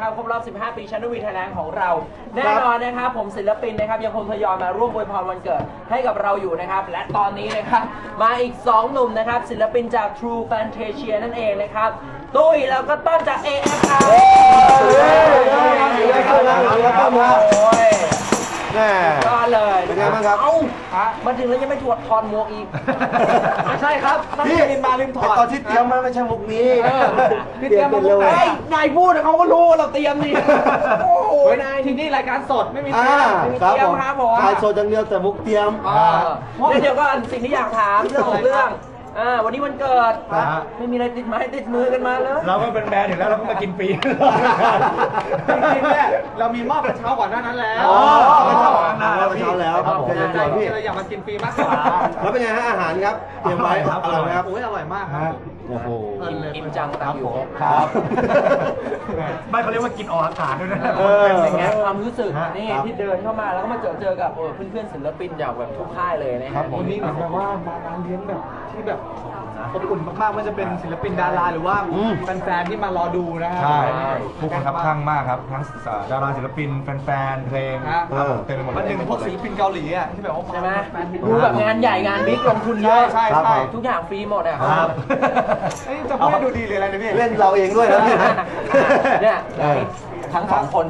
นะครับครบรอบ 15 ปีชันวีไทยแลนด์ของเรา แน่นอนนะครับผมศิลปินนะครับยังคงทยอยมาร่วมอวยพรวันเกิดให้กับเราอยู่นะครับ และตอนนี้นะครับมาอีก 2 หนุ่มนะครับศิลปินจาก True Fantasia นั่นเองนะครับตุ้ยแล้วก็ต้นจาก AF ครับเฮ้ยโอ้ย แม่ก็เลยเป็นไงบ้างครับ เอ้ามาถึงแล้วยังไม่ถอดถอนหมวกอีก ไม่ใช่ครับนั่นพี่ลินมาลืมถอดตอนที่เตรียมมาไม่ใช่มุกนี้เออพี่เตรียมมาเร็วมุกไหนเฮ้ยนายพูดเขาก็รู้ว่าเราเตรียมนี่โอ้โหโอ้ยนายที่นี่รายการสดไม่มีอ่าเสียงครับผมครับผมถ่ายสดอย่างเดียวแต่มุกเตรียมเออแล้วเดี๋ยวก็สิ่งที่อยากถามเรื่องของเรื่อง อ่าวันนี้วันเกิดครับไม่มีอะไรติดไม้ติดมือกันมาเลยเราก็เป็นแบรนด์อยู่แล้วเราก็มากินฟรี จริงๆเนี่ยเรามีมอบกระเช้าก่อนหน้านั้นแล้วอ๋อไม่ชอบอ่าไม่ชอบแล้วครับผมใจเชิญๆพี่ก็เลยอยากมากินฟรีมากกว่าแล้วเป็นไงฮะอาหารครับ เตรียมไว้ครับอร่อยไหมครับ โอ้ยอร่อยมากครับ โอ้โห อิ่มอิ่มจังตามอยู่ ครับไม่เขาเรียกว่ากินออกอากาศด้วยนะ เออ เป็นไงความรู้สึกฮะนี่ครับที่เดินเข้ามาแล้วก็มาเจอเจอกับเออเพื่อนๆศิลปินจากแบบทุกค่ายเลยนะฮะครับผมวันนี้เหมือนแบบว่ามางานเลี้ยงแบบที่แบบอบอุ่นมากๆไม่ว่าจะเป็นศิลปินดาราหรือว่าอืม แฟนๆที่มารอดูนะครัใช่ผู้คนครับข้างมากครับ ทั้งดาราศิลปินแฟนๆเพลงฮะครับผมเต็มไปหมดวันหนึ่งพวกศิลปินเกาหลีอะที่แบบว่าใช่ไหมแฟนๆดูแบบงานใหญ่งานบิ๊กลงทุนเยอะใช่ครับใช่ ผม ทุกอย่างฟรีหมดอะครับเอ้ยจะพูดให้ดูดีเลยอะไรนะพี่เล่นเราเองด้วยนะพี่นะเนี่ยเออทั้งสองคน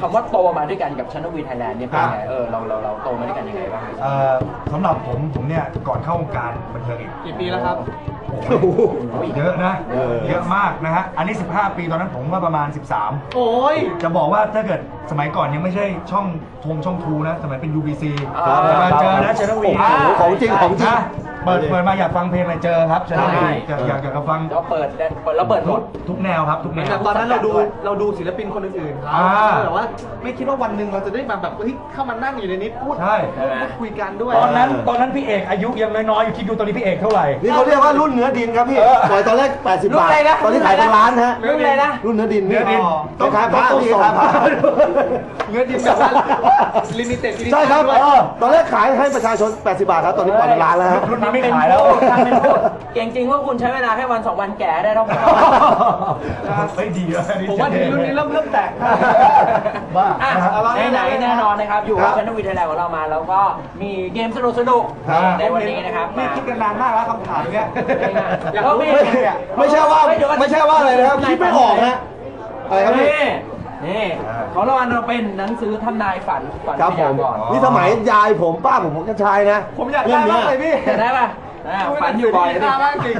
คำว่าโตมาด้วยกันกับชนวีไทยแลนด์เนี่ยเป็นไงครับเออเราเราเราโตมาด้วยกันยังไงบ้างเอ่อสำหรับผมผมเนี่ยก่อนเข้าวงการบันเทิงอีกกี่ปีแล้วครับเยอะนะเออเยอะมากนะฮะอันนี้ 15 ปีตอนนั้นผมว่าประมาณ 13 โอ้ยจะบอกว่าถ้าเกิดสมัยก่อนยังไม่ใช่ช่องทงช่องทูนะ สมัยเป็น UBC ครับจะมาเจอนะชนวีโอ้โหของจริงของจริงนะ เปิดเปิดมาอยากฟังเพลงอะไรเจอครับชนวีอยากอยากอยากจะฟังเราเปิดเปิดเราเปิดรทุถกทุกแนวครับ ทุกแนว แต่ตอนนั้นเราดูเราดูศิลปินคนอื่นๆเขาอ่าแต่ว่าไม่คิดว่าวันหนึ่งเราจะได้มาแบบเฮ้ยเข้ามานั่งอยู่ในนี้พูดใช่ พูดพูดคุยกันด้วยตอนนั้นตอนนั้นพี่เอกอายุยังน้อยๆอยู่คิดดูตอนนี้พี่เอกเท่าไหร่ นี่เขาเรียกว่ารุ่นเนื้อดินครับพี่ปล่อยตอนแรก 80 รุ่นบาท อะไรนะตอนนี้ขายเป็นล้านฮะ รุ่นอะไรนะ รุ่นเนื้อดินเนื้อดิน ต้องขายผ้าต้องพี่ส่งขายผ้าเงินดินแบบว่าลิมิเต็ด ใช่ครับเออตอนแรกขายให้ประชาชน 80 บาทครับ ตอนนี้ปล่อยเป็นล้านแล้วฮะ รุ่นนี้ไม่ขายแล้วทำเป็นพูดเก่งจริงว่าคุณใช้เวลาแค่วันสองวันแก่ได้แล้วเฮ้ยดีอะดีผมว่าเจ๋งรุ่นนี้เริ่มเริ่มแตกบ้าอะนะฮะไหนๆแน่นอนนะครับ อยู่ครักับบชนวีไทยแลนด์ของเรามา แล้วก็มีเกมสนุกสนุกๆครับในวันนี้นะครับนี่มาคิดกันนานมากแล้วคำถามเนี้ยอยากรู้ไม่ไม่เนี่ยไม่ใช่ว่าไม่ใช่ว่าอะไรนะครับคิดไม่ออกฮะอะไรครับพี่ นี่นี่ของเราอันเราเป็นหนังสือทำนายฝันฝันครับพผยามก่อนนี่สมัยยายผมป้าผมผมก็ชายนะผมอยากได้มากเลยพี่ จะได้ป่ะอ่าฝันอยู่บ่อยเลยหน้ามากจริง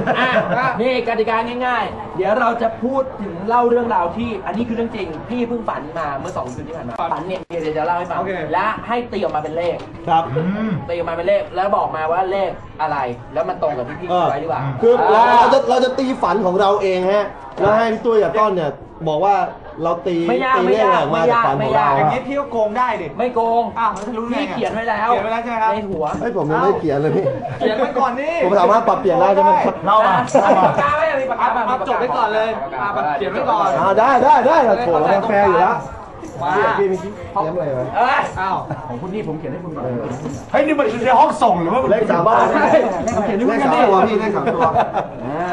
อะนี่กติกาง่าย ๆ เดี๋ยวเราจะพูดถึงเล่าเรื่องราวที่ อันนี้คือเรื่องจริง พี่เพิ่งฝันมาเมื่อสองคืนที่ผ่านมาฝันเนี่ยเดี๋ยวจะเล่าให้ฟังโอเค และให้ตีออกมาเป็นเลข ครับอืมตีออกมาเป็นเลขแล้วบอกมาว่าเลขอะไร แล้วมันตรงกับที่พี่เอคิดอไว้หรือเปล่าคือเราอ่เราจะเราจะตีฝันของเราเองฮะ แล้วให้พี่ตุ้ยกับต้นเนี่ยบอกว่า เราตีไม่ยากตีไม่เลขยากออกมาไม่จากยากฝันขไม่องยาเรากอย่างนี้พี่ก็โกงได้ดิ ไม่โกงอ้าวมันจะรู้ได้พี่ไงเขียนไว้แล้วเขียนไว้แล้วใช่ไหมครับ ในหัวเฮ้ยผมยังไม่ได้เขียนเลยพี่ เขียนไว้ก่อนนี่ผมสามารถปรับเปลี่ยนได้ใช่ไหมครับเล่ามาอะเล่ามีมาปากกาไหมมีปากกาอะป่ะมาจดไว้ก่อนเลยอะมาเขียนไว้ก่อน อ่าได้ได้ได้เราโถเราแฟร์อยู่แล้วมาพี่พี่เขียนอะไรไว้เอ้ยอ้าวของคุณนี่ผมเขียนให้คุณก่อนเฮ้ยนี่มันในห้องส่งหรือว่ามันเลขสามบ้านเลขเขียนด้วยเลกัขนสามดิตัวพี่เลขสามตัว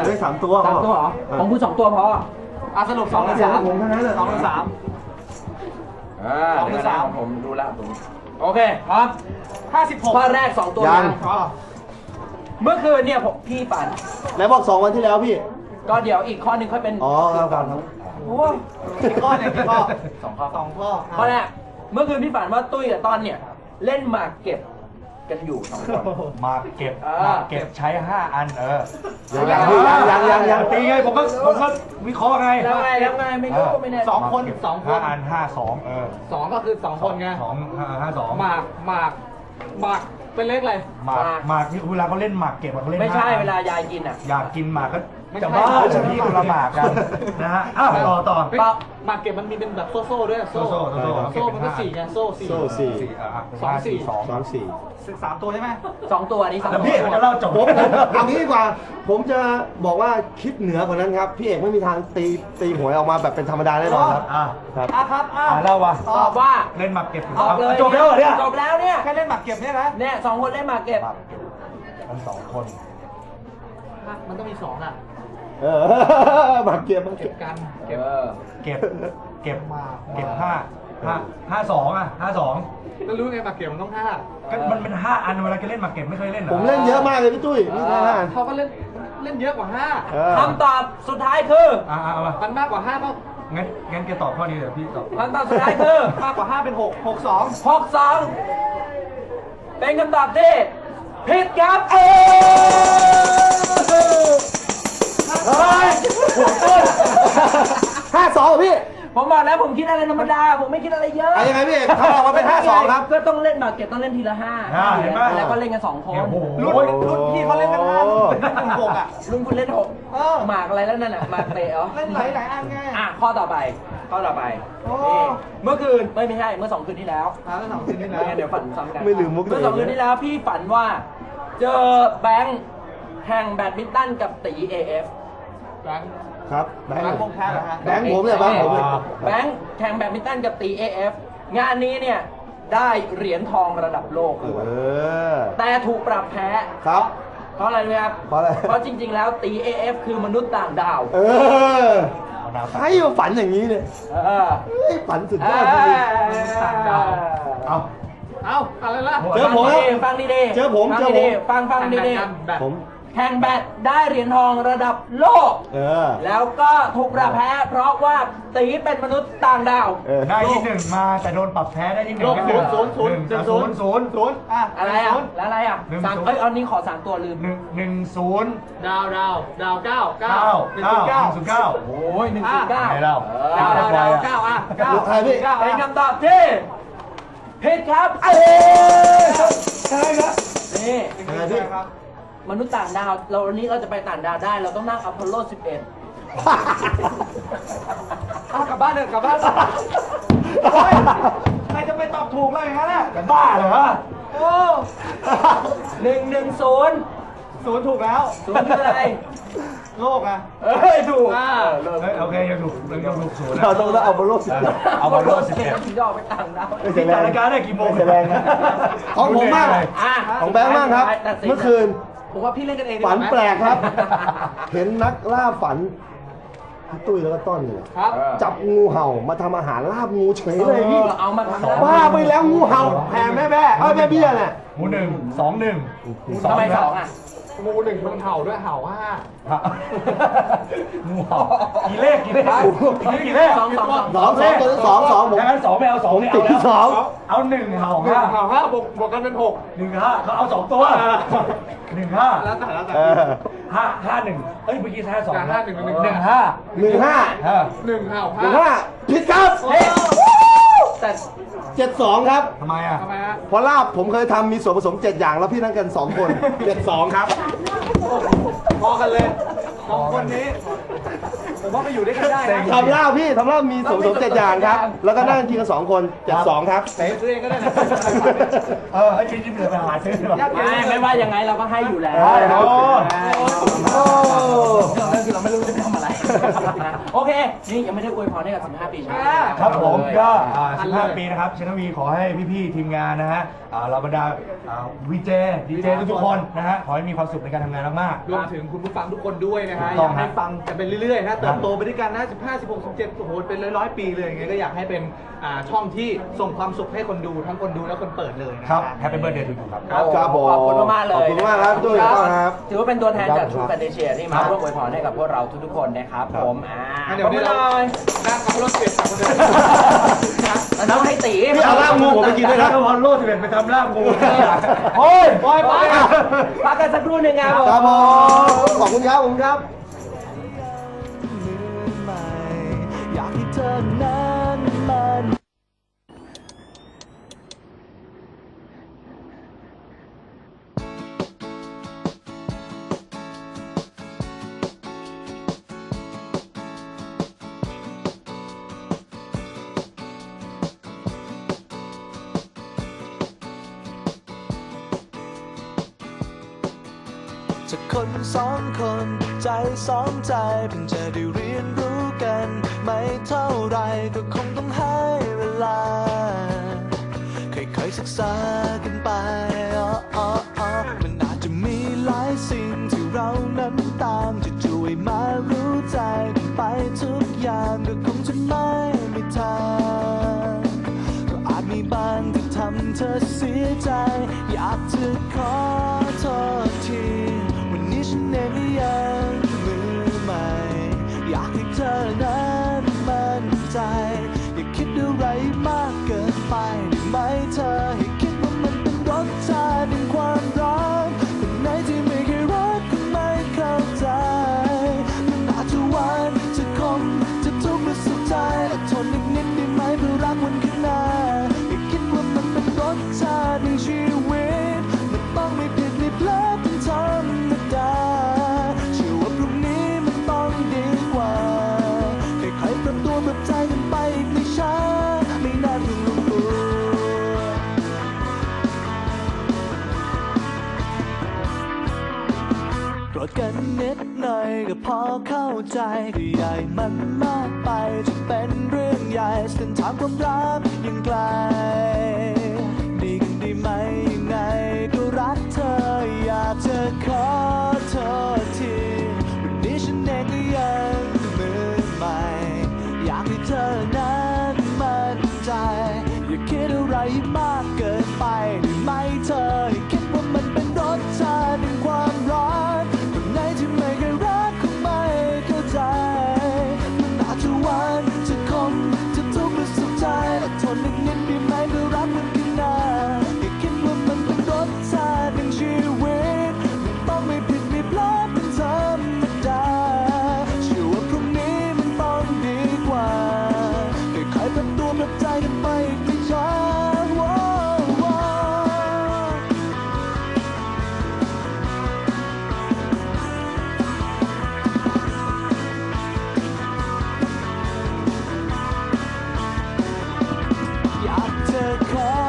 เลขสามตัวสามตัวเหรอของคุณสองตัวพอ อะสรุปสองหรือสามผมเท่านั้นเลยสองหรือสามสองหรือสาม ผมดูแล้วผม โอเคพร้อมห้าสิบหกข้อแรกสองตัวยังอ๋อเมื่อคืนเนี่ยผมพี่ปั่นไหนบอกสองวันที่แล้วพี่ ก็เดี๋ยวอีกข้อหนึ่งค่อยเป็นอ๋อครับครับครับ โอ้ยกี่ข้อเนี่ยกี่ข้อสองข้อสองข้อข้อแรกเมื่อคืนพี่ปั่นว่าตุ้ยกับต้อนเนี่ย เล่นหมากเก็บ กันอยู่สองคน มาเก็บเออมาเก็บใช้ 5 อันเออยังยังพี่ยังยังยังยังตีไงผมก็ผมก็วิเคราะห์ไงแล้วไงแล้วไงไม่รู้ไม่แน่สองคนมาเก็บสองคนห้าอันห้าสองเออสองก็คือสองคนไงสองห้าห้าสองหมากหมากหมากเป็นเลขอะไรหมากหมากนี่เวลาเขาเล่นหมากเก็บอะเขาเล่นไม่ใช่ห้อันเวลายายกินอะ อยากกินหมากก็ไม่ใช่ จะบ้าจะพี่คนละหมากกันนะฮะอ้าวต่อต่อเฮ้ยหมากเก็บมันมีเป็นแบบโซ่โซ่ๆด้วยโซ่โซ่โซ่โซ่โซ่มันก็สี่ไงโซ่สี่โซ่สี่สี่อะสองสี่สองสองสี่สามตัวใช่ไหมสองตัวนี้สองแล้วตัวพี่เขาจะเล่าจบผมผมเอางี้ดีกว่า ผมจะบอกว่าคิดเหนือกว่านั้นครับ พี่เอกไม่มีทางตีตีหวยออกมาแบบเป็นธรรมดาแน่นอนครับอะครับอะครับอ้าวอะเล่าว่ะตอบว่าเล่นหมากเก็บออกเลยจบแล้วเหรอเนี่ยจบแล้วเนี่ยแค่เล่นหมากเก็บเนี่ยนะเนี่ยสองคนเล่นหมากเก็บหมากเก็บกันสองคนมันต้องมีสองอะ เออมาเก็บมาเก็เก็บบกันเอเก็บอเก็บเก็บเก็บห้าห้าห้าสองอะห้าสองแล้วรู้ไงหมากเก็บมันต้องห้าก็มันเป็นห้าอันเวลาแกเล่นหมากเก็บไม่เคยเล่นหรอผมเล่นเยอะมากเลยพี่ตุ้ยนี่นะฮะเขาก็เล่นเล่นเยอะกว่าห้าเออคำตอบสุดท้ายคืออ่าเอามามันมากกว่าห้าก็งั้นงั้นแกตอบข้อนี้เดี๋ยวพี่ตอบคำตอบสุดท้ายคือมากกว่าห้าเป็นหกหกสองหกสองเป็นคำตอบที่ผิดครับเออ ห้าสองเหรอพี่ ผมบอกแล้วผมคิดอะไรธรรมดา ผมไม่คิดอะไรเยอะเอายังไงพี่เอกทำออกมาเป็นห้าสองครับ ก็ต้องเล่นหมากเก็บต้องเล่นทีละห้าอ่าเห็นไหมแล้วก็เล่นกันสองคนโอ้โหรุ่นรุ่นพี่เขาเล่นกันห้ารุ่นหกอะรุ่นคุณเล่นหกเออ หมากอะไรแล้วนั่นน่ะหมากเตะเหรอ เล่นหลายหลายอันไง อะข้อต่อไปข้อต่อไปโอ้ นี่เมื่อคืนไม่ไม่ใช่เมื่อสองคืนที่แล้วหาแล้วสองทีนี่ไม่นะงั้นเดี๋ยวฝันซ้ำกันไม่ลืมมุกตัวเมื่อเองสองคืนที่แล้วพี่ฝันว่า เจอแบงค์แข่งแบดมินตันกับตี AF แบงค์ครับแบงแบงค์ค์วงแพ้เหรอฮะแบงค์ผมเนี่ยแบงค์ผมเนี่ยแบงค์แข่งแบดมินตันกับตี AF งานนี้เนี่ยได้เหรียญทองระดับโลกด้วยเออแต่ถูกปรับแพ้ครับเพราะอะไรรู้ไหมครับเพราะอะไรเพราะจริง ๆ แล้วตี AF คือมนุษย์ต่างดาว เออเอาดาวใครมาฝันอย่างนี้เนี่ยเออเฮ้ยฝันสุดยอดจริงเอาเอ้าอะไรล่ะเจอผม ฟังดีๆเจอผมฟังเจอผมดีๆฟังฟังดีแบบๆผมๆ แข่งแบดได้เหรียญทองระดับโลก เออ แล้วก็ถูกปรับแพ้ เพราะว่าตีเป็นมนุษย์ต่างดาว เออได้ที่หนึ่งมาแต่โดนปรับแพ้ได้ที่หนึ่งโลกศูนย์ศูนย์ศูนย์ หงศูนย์ศูนย์ศูนย์อะอะไรอะแล้วอะไรอะหนึ่งสามศูนย์ เอ้ยเอานี้ขอสามตัวลืมหนึ่งหนึ่งศูนย์ดาวดาวดาวเก้าเก้าเก้าเป็นเก้าศูนย์หเก้านึ่งศูนย์เก้า โอ้ยหนึ่งศูนย์เก้าไหนเล่าดาวดาวดาวเก้าอะเก้าลูกใครพี่ เก้าเป็นอะคำตอบที่ผิดครับเอ้ยใช่ครับนี่ ยังไงพี่ครับ มนุษย์ต่างดาว เราวันนี้เราจะไปต่างดาวได้ เราต้องนั่งอพอลโล 11เอากลับบ้านเถอะกลับบ้านโอ้ยใครจะไปตอบถูกเลยอย่างนั้นอะจะบ้าเหรอโอ้หนึ่งหนึ่งศูนย์ศูนย์ถูกแล้วศูนย์คืออะไร โลกอะเอ้ยถูกอ่าเฮ้ยโอเคยังถูกยังถูกศูนย์นะเราต้องเอาบอลโลกสิบเอาบอลโลสิบเอ็ดถึงจะออกไปต่างดาวไม่ใช่ที่แรจัดงรายการได้กี่โมงไม่ใช่แรงนะของผมมากอะของแบงค์มากครับตัดสินเมื่อคืน ผมว่าพี่เล่นกันเองดีฝันว่าไหมแปลกครับ เห็นนักล่าฝันพี่ตุ้ยแล้วก็ต้อนเนี่ยครับ จับงูเห่ามาทำอาหารลาบงูเฉยเลยพี่เออเอามาทำบ้าไปแล้วงูเห่าแผ่แม่แม่เอ้ยแม่เบี้ยน่ะหมูหนึ่งสองหนึ่งทำไมสองอะ งูหนึ่งมันเห่าด้วยเห่าห้า งูเห่ากี่เลขกี่เลขกี่เลขสองสองสองสองสองตัวที่สองสองผมงั้นสองไม่เอาสองผมไม่ติเอาดที่สองเอาหนึ่งเห่าหนึ่ห้างเห่าห้าบวกบวกกันเป็นหกหนึ่งห้าเขาเอาสองตัวหนึ่งห้าแล้วแต่แล้วแต่เออห้าห้าหนึ่งเอ้ยเมื่อกี้ห้าสองห้าหนึ่งหนึ่งหนึ่งห้าหนึ่งห้าเออหนึ่งเห่าหนึ่งห้าห้าผิดครับเฮ้ยแต่เจ็ดสองครับทำไมอะทำไมฮะเพราะลาบผมเคยทำมีส่วนผสมเจ็ดอย่างแล้วพี่นั่งกันสองคนเจ็ดสองครับพอกันเลย สองคนนี้ผมว่าไปอยู่ด้วยกันได้นะทำลาบพี่ทำลาบมีส่วนผสมเจ็ดอย่างครับ แล้วก็นั่งกินกันสองคนเจ็ดสองครับเตะซื้อเองก็ได้นะเออไอ้จริงๆเหลือไปหาซื้อดีกว่าไม่ไม่ว่ายังไงเราก็ให้อยู่แล้วได้ครับโอ้โอ้เรื่องคือเราไม่รู้จะทำอะไร โอเค นี่ยังไม่ได้อวยพรให้กับ 15 ปีใช่ไหมครับผมเลยก็อ่า15 ปีนะครับชนวีขอให้พี่ๆทีมงานนะฮะอ่าเราบรรดาวีเจดีเจทุกๆคนนะฮะขอให้มีความสุขในการทำงานมาก รวมถึงคุณผู้ฟังทุกคนด้วยนะฮะถูกอต้องยากให้ครับฟังกันไปเรื่อยๆนะเติบโตไปด้วยกันนะ15 16 17โอ้โหเป็นร้อยๆปีเลยอย่างเงี้ยก็อยากให้เป็น อ่าช่องที่ส่งความสุขให้คนดูทั้งคนดูและคนเปิดเลยนะๆครับ แฮปปี้เบิร์ดเดย์ทูยูครับ ครับครับผมขอบคุณมากๆเลยขอบคุณมากครับพี่ตุ้ยครับ ถือว่าเป็นตัวแทนจากครับทูแฟนเดเชียที่มาร่วมอวยพรให้กับพวกเราทุกๆคนนะครับครับผมอ่างั้นเดี๋ยวนี้เราขอบคุณหน่อยนั่งกับรถเก็บกับคนเดิมแล้วให้ตีพี่เอาลาบงูผมไปกินด้วยแล้นะวพอโลดสิบเอ็ดไปทำลาบงูโอ้ยปล่อยไปพักกันสักครู่หนึ่งครับครับผมขอบคุณครับขอบคุณครับอยากให้เธอนั้นมัน คนสองคน ใจสองใจเพิ่งจะได้เรียนรู้กัน ไม่เท่าไรก็คงต้องให้เวลา ค่อยๆศึกษากันไปอ๋ออ๋อมันอาจจะมีหลายสิ่งที่เรานั้นตามจะช่วยมารู้ใจกันไปทุกอย่างก็คงจะไม่ไม่ทันก็อาจมีบางที่ทำเธอเสียใจ อยากจะขอโทษที ใจ อย่าคิดอะไรมากเกินไปได้ไหมเธอ เปิดใจกันไปไม่ช้าไม่นานเพิ่งรู้ตัวโกรธกันนิดหน่อยก็พอเข้าใจก็ใหญ่มันมากไปจะเป็นเรื่องใหญ่เส้นทางความรักยังไกลดีกันดีไหมยังไงก็รักเธออยากจะขอโทษ the.